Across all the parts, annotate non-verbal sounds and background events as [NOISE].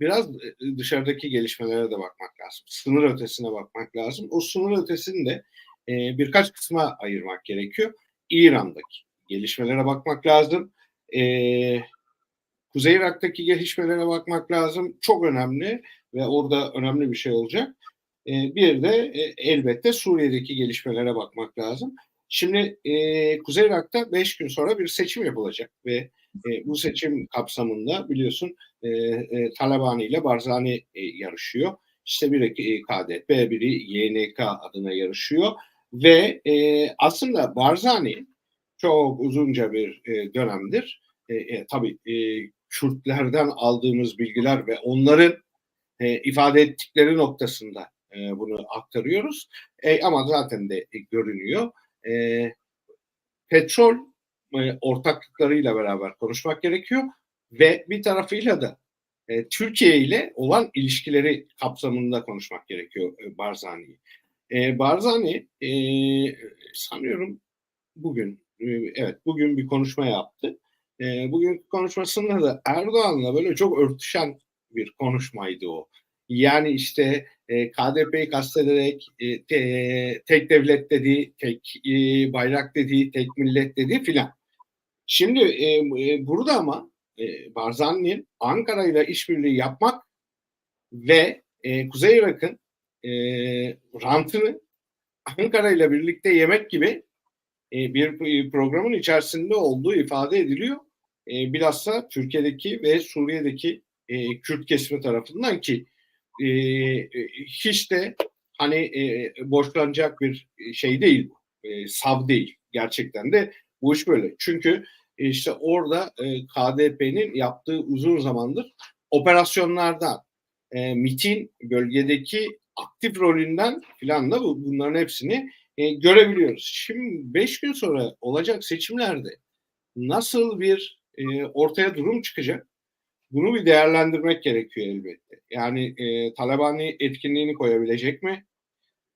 biraz e, dışarıdaki gelişmelere de bakmak lazım. Sınır ötesine bakmak lazım. O sınır ötesini de e, birkaç kısma ayırmak gerekiyor. İran'daki gelişmelere bakmak lazım. E, Kuzey Irak'taki gelişmelere bakmak lazım. Çok önemli ve orada önemli bir şey olacak. E, bir de e, elbette Suriye'deki gelişmelere bakmak lazım. Şimdi e, Kuzey Irak'ta 5 gün sonra bir seçim yapılacak ve e, bu seçim kapsamında biliyorsun e, e, Talabani ile Barzani e, yarışıyor. İşte biri e, KDP, biri YNK adına yarışıyor ve e, aslında Barzani çok uzunca bir e, dönemdir e, e, tabii e, Kürtlerden aldığımız bilgiler ve onların e, ifade ettikleri noktasında e, bunu aktarıyoruz. E, ama zaten de e, görünüyor. E, petrol e, ortaklıklarıyla beraber konuşmak gerekiyor ve bir tarafıyla da e, Türkiye ile olan ilişkileri kapsamında konuşmak gerekiyor e, Barzani'yi. E, Barzani e, sanıyorum bugün e, evet bugün bir konuşma yaptı. E, bugün konuşmasında da Erdoğan'la böyle çok örtüşen bir konuşmaydı o. Yani işte e, KDP'yi kastederek e, te, tek devlet dediği, tek e, bayrak dediği, tek millet dediği filan. Şimdi e, e, burada ama e, Barzani'nin Ankara ile işbirliği yapmak ve e, Kuzey Irak'ın e, rantını Ankara ile birlikte yemek gibi e, bir programın içerisinde olduğu ifade ediliyor. E, bilhassa Türkiye'deki ve Suriye'deki e, Kürt kesimi tarafından ki e, hiç de hani e, borçlanacak bir şey değil. E, sav değil. Gerçekten de bu iş böyle. Çünkü işte orada e, KDP'nin yaptığı uzun zamandır operasyonlardan, e, MIT'in bölgedeki aktif rolünden filan da bu, bunların hepsini e, görebiliyoruz. Şimdi beş gün sonra olacak seçimlerde nasıl bir e, ortaya durum çıkacak? Bunu bir değerlendirmek gerekiyor elbette. Yani e, Talabani etkinliğini koyabilecek mi?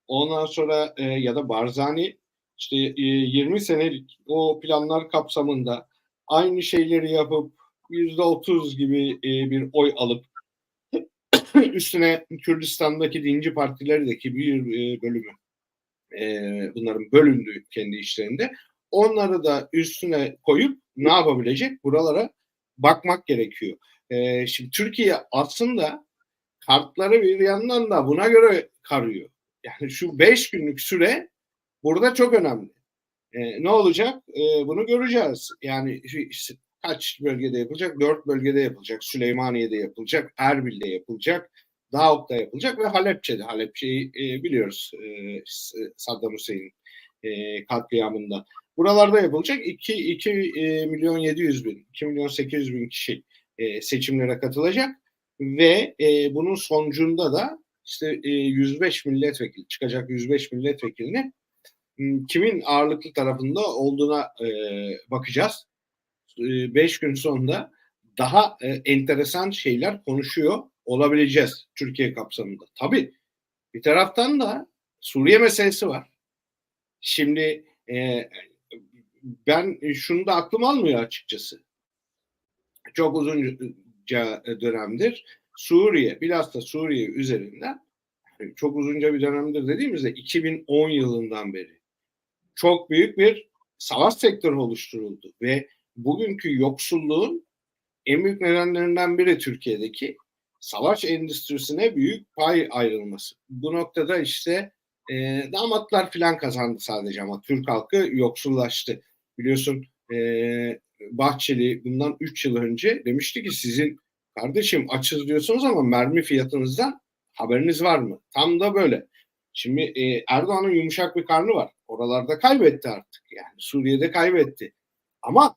Ondan sonra e, ya da Barzani işte e, 20 senelik o planlar kapsamında aynı şeyleri yapıp yüzde otuz gibi e, bir oy alıp [COUGHS] üstüne Kürdistan'daki dinci partilerdeki bir e, bölümü e, bunların bölündü kendi işlerinde onları da üstüne koyup ne yapabilecek buralara bakmak gerekiyor. E, şimdi Türkiye aslında kartları bir yandan da buna göre karıyor. Yani şu beş günlük süre burada çok önemli. E, ne olacak? E, bunu göreceğiz. Yani kaç bölgede yapılacak? Dört bölgede yapılacak. Süleymaniye'de yapılacak. Erbil'de yapılacak. Davut'ta yapılacak ve Halepçe'de. Halepçe'yi e, biliyoruz e, Saddam Hüseyin e, katliamında. Buralarda yapılacak 2, 2 e, milyon 700 bin, 2 milyon 800 bin kişi e, seçimlere katılacak ve e, bunun sonucunda da işte e, 105 milletvekili çıkacak 105 milletvekilini kimin ağırlıklı tarafında olduğuna e, bakacağız. 5 e, gün sonunda daha e, enteresan şeyler konuşuyor olabileceğiz Türkiye kapsamında. Tabii bir taraftan da Suriye meselesi var. Şimdi e, ben şunu da aklım almıyor açıkçası. Çok uzunca dönemdir Suriye, bilhassa Suriye üzerinden çok uzunca bir dönemdir dediğimizde 2010 yılından beri çok büyük bir savaş sektörü oluşturuldu ve bugünkü yoksulluğun en büyük nedenlerinden biri Türkiye'deki savaş endüstrisine büyük pay ayrılması. Bu noktada işte e, damatlar filan kazandı sadece ama Türk halkı yoksullaştı. Biliyorsun e, Bahçeli bundan 3 yıl önce demişti ki sizin kardeşim açız diyorsunuz ama mermi fiyatınızdan haberiniz var mı? Tam da böyle. Şimdi e, Erdoğan'ın yumuşak bir karnı var. Oralarda kaybetti artık. Yani Suriye'de kaybetti. Ama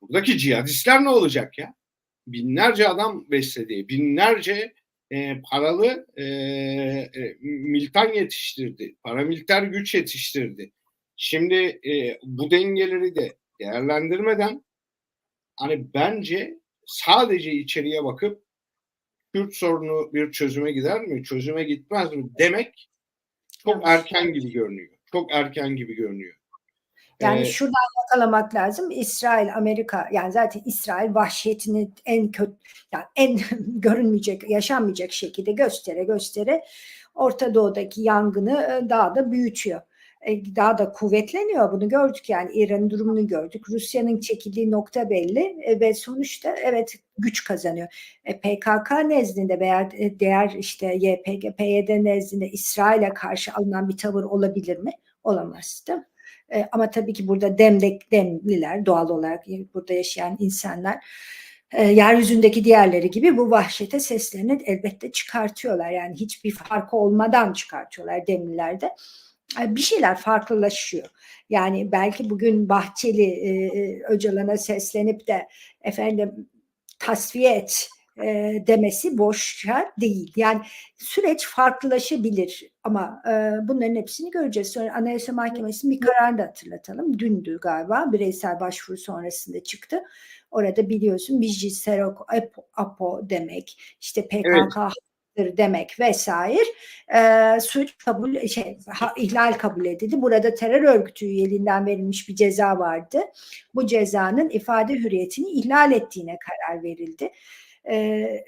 buradaki cihadistler ne olacak ya? Binlerce adam besledi. Binlerce e, paralı e, e, militan yetiştirdi. Paramiliter güç yetiştirdi. Şimdi e, bu dengeleri de değerlendirmeden hani bence sadece içeriye bakıp Kürt sorunu bir çözüme gider mi, çözüme gitmez mi demek çok erken gibi görünüyor. Çok erken gibi görünüyor. Yani Ee, şuradan yakalamak lazım. İsrail, Amerika yani zaten İsrail vahşetini en kötü yani en [LAUGHS] görünmeyecek, yaşanmayacak şekilde göstere göstere Orta Doğu'daki yangını e, daha da büyütüyor. E, Daha da kuvvetleniyor. Bunu gördük yani İran'ın durumunu gördük. Rusya'nın çekildiği nokta belli e, ve sonuçta evet güç kazanıyor. E, PKK nezdinde veya diğer işte YPG, PYD nezdinde İsrail'e karşı alınan bir tavır olabilir mi? Olamaz değil mi? Ama tabii ki burada demlik demliler doğal olarak burada yaşayan insanlar yeryüzündeki diğerleri gibi bu vahşete seslerini elbette çıkartıyorlar. Yani hiçbir farkı olmadan çıkartıyorlar demlilerde. Bir şeyler farklılaşıyor. Yani belki bugün Bahçeli e, e, Öcalan'a seslenip de efendim tasfiye et e, demesi boş değil. Yani süreç farklılaşabilir ama e, bunların hepsini göreceğiz. Sonra Anayasa Mahkemesi'nin bir kararını da hatırlatalım. Dündü galiba bireysel başvuru sonrasında çıktı. Orada biliyorsun Bijji Serok Apo, Apo demek, işte PKK Evet. Demek vesaire e, suç kabul şey ha, ihlal kabul edildi. Burada terör örgütü üyeliğinden verilmiş bir ceza vardı. Bu cezanın ifade hürriyetini ihlal ettiğine karar verildi. E,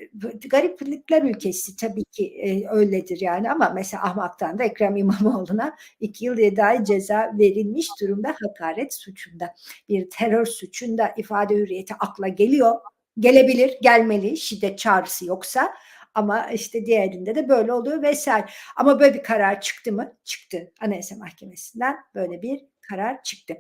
gariplikler ülkesi tabii ki e, öyledir yani ama mesela Ahmak'tan da Ekrem İmamoğlu'na iki yıl yedi ceza verilmiş durumda hakaret suçunda. Bir terör suçunda ifade hürriyeti akla geliyor. Gelebilir, gelmeli şiddet çağrısı yoksa ama işte diğerinde de böyle oluyor vesaire. Ama böyle bir karar çıktı mı? Çıktı. Anayasa Mahkemesi'nden böyle bir karar çıktı.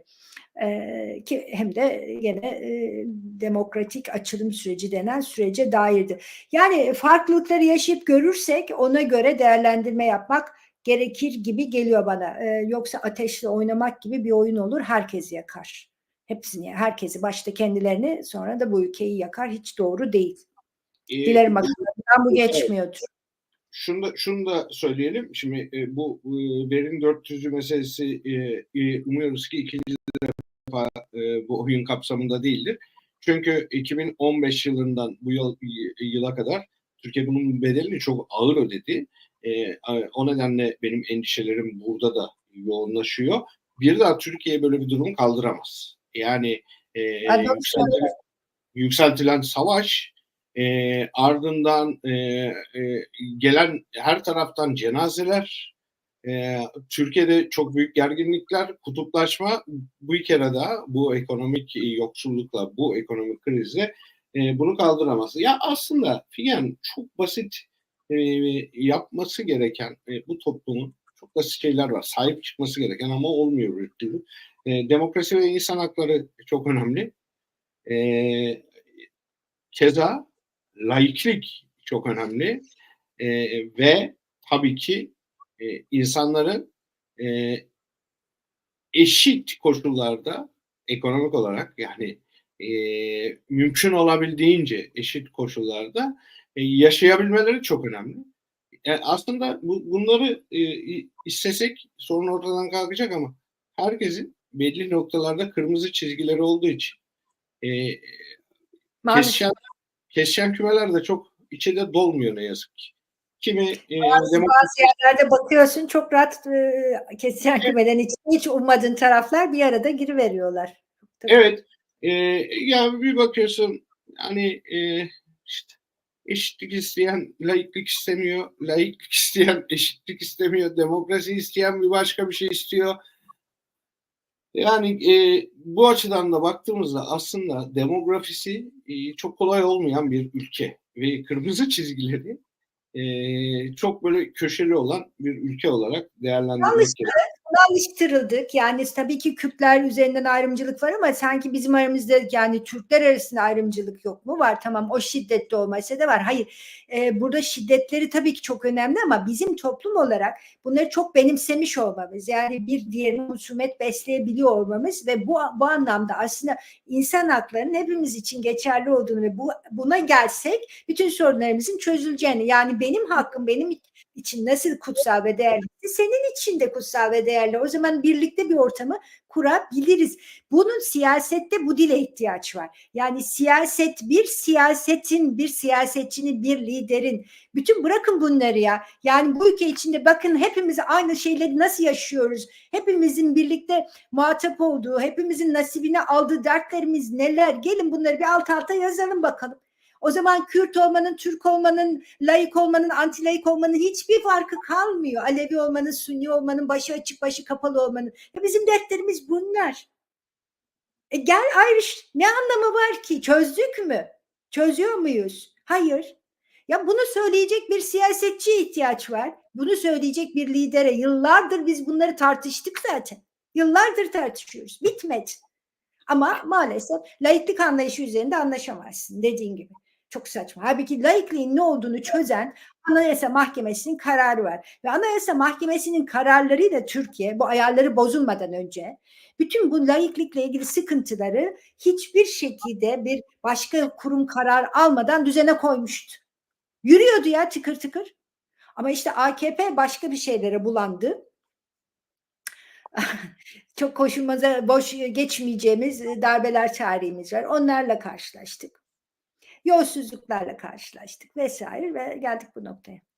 Ee, ki hem de yine e, demokratik açılım süreci denen sürece dairdi. Yani farklılıkları yaşayıp görürsek ona göre değerlendirme yapmak gerekir gibi geliyor bana. Ee, yoksa ateşle oynamak gibi bir oyun olur, herkesi yakar. Hepsini, herkesi başta kendilerini sonra da bu ülkeyi yakar. Hiç doğru değil. e, Dilerim akıllarından bu Evet. geçmiyordur. şunu da, şunu da söyleyelim. Şimdi e, bu e, verim 400'ü meselesi e, e, umuyoruz ki ikinci defa e, bu oyun kapsamında değildir. Çünkü 2015 yılından bu yıl, yıla kadar Türkiye bunun bedelini çok ağır ödedi. E, o nedenle benim endişelerim burada da yoğunlaşıyor. Bir daha Türkiye böyle bir durum kaldıramaz. Yani e, yükseltilen, yükseltilen savaş e, ardından e, e, gelen her taraftan cenazeler, e, Türkiye'de çok büyük gerginlikler, kutuplaşma bu bir kere daha bu ekonomik yoksullukla, bu ekonomik krizle e, bunu kaldıramaz. Ya aslında Figen çok basit e, yapması gereken e, bu toplumun çok basit şeyler var. Sahip çıkması gereken ama olmuyor bir. E, demokrasi ve insan hakları çok önemli. E, keza laiklik çok önemli E, ve tabii ki e, insanların e, eşit koşullarda ekonomik olarak yani e, mümkün olabildiğince eşit koşullarda e, yaşayabilmeleri çok önemli. E, aslında bu, bunları e, istesek sorun ortadan kalkacak ama herkesin belli noktalarda kırmızı çizgileri olduğu için e, Maalesef. kesişen, kesişen kümeler de çok de dolmuyor ne yazık ki. Kimi e, Bazı, demokrasi bazı yerlerde bakıyorsun çok rahat e, kesişen kümeden hiç, hiç ummadığın taraflar bir arada giriveriyorlar. Tabii. Evet. E, yani bir bakıyorsun hani e, işte eşitlik isteyen laiklik istemiyor. Laiklik isteyen eşitlik istemiyor. Demokrasi isteyen bir başka bir şey istiyor. Yani e, bu açıdan da baktığımızda aslında demografisi e, çok kolay olmayan bir ülke ve kırmızı çizgileri e, çok böyle köşeli olan bir ülke olarak değerlendirmek gerekiyor. Alıştırıldık. Yani tabii ki Kürtler üzerinden ayrımcılık var ama sanki bizim aramızda yani Türkler arasında ayrımcılık yok mu? Var tamam o şiddetli olmasa da var. Hayır e, burada şiddetleri tabii ki çok önemli ama bizim toplum olarak bunları çok benimsemiş olmamız yani bir diğerine husumet besleyebiliyor olmamız ve bu, bu anlamda aslında insan haklarının hepimiz için geçerli olduğunu ve bu, buna gelsek bütün sorunlarımızın çözüleceğini yani benim hakkım benim için nasıl kutsal ve değerli senin için de kutsal ve değerli. O zaman birlikte bir ortamı kurabiliriz. Bunun siyasette bu dile ihtiyaç var. Yani siyaset bir siyasetin, bir siyasetçinin, bir liderin. Bütün bırakın bunları ya. Yani bu ülke içinde bakın hepimiz aynı şeyleri nasıl yaşıyoruz? Hepimizin birlikte muhatap olduğu, hepimizin nasibini aldığı dertlerimiz neler? Gelin bunları bir alt alta yazalım bakalım. O zaman Kürt olmanın, Türk olmanın, laik olmanın, anti laik olmanın hiçbir farkı kalmıyor. Alevi olmanın, Sünni olmanın, başı açık, başı kapalı olmanın. Ya bizim dertlerimiz bunlar. E gel ayrış. Ne anlamı var ki? Çözdük mü? Çözüyor muyuz? Hayır. Ya bunu söyleyecek bir siyasetçiye ihtiyaç var. Bunu söyleyecek bir lidere. Yıllardır biz bunları tartıştık zaten. Yıllardır tartışıyoruz. Bitmedi. Ama maalesef laiklik anlayışı üzerinde anlaşamazsın dediğin gibi. Çok saçma. Halbuki laikliğin ne olduğunu çözen Anayasa Mahkemesi'nin kararı var. Ve Anayasa Mahkemesi'nin kararlarıyla Türkiye bu ayarları bozulmadan önce bütün bu laiklikle ilgili sıkıntıları hiçbir şekilde bir başka kurum karar almadan düzene koymuştu. Yürüyordu ya tıkır tıkır. Ama işte AKP başka bir şeylere bulandı. [LAUGHS] Çok hoşumuza boş geçmeyeceğimiz darbeler tarihimiz var. Onlarla karşılaştık. Yolsuzluklarla karşılaştık vesaire ve geldik bu noktaya.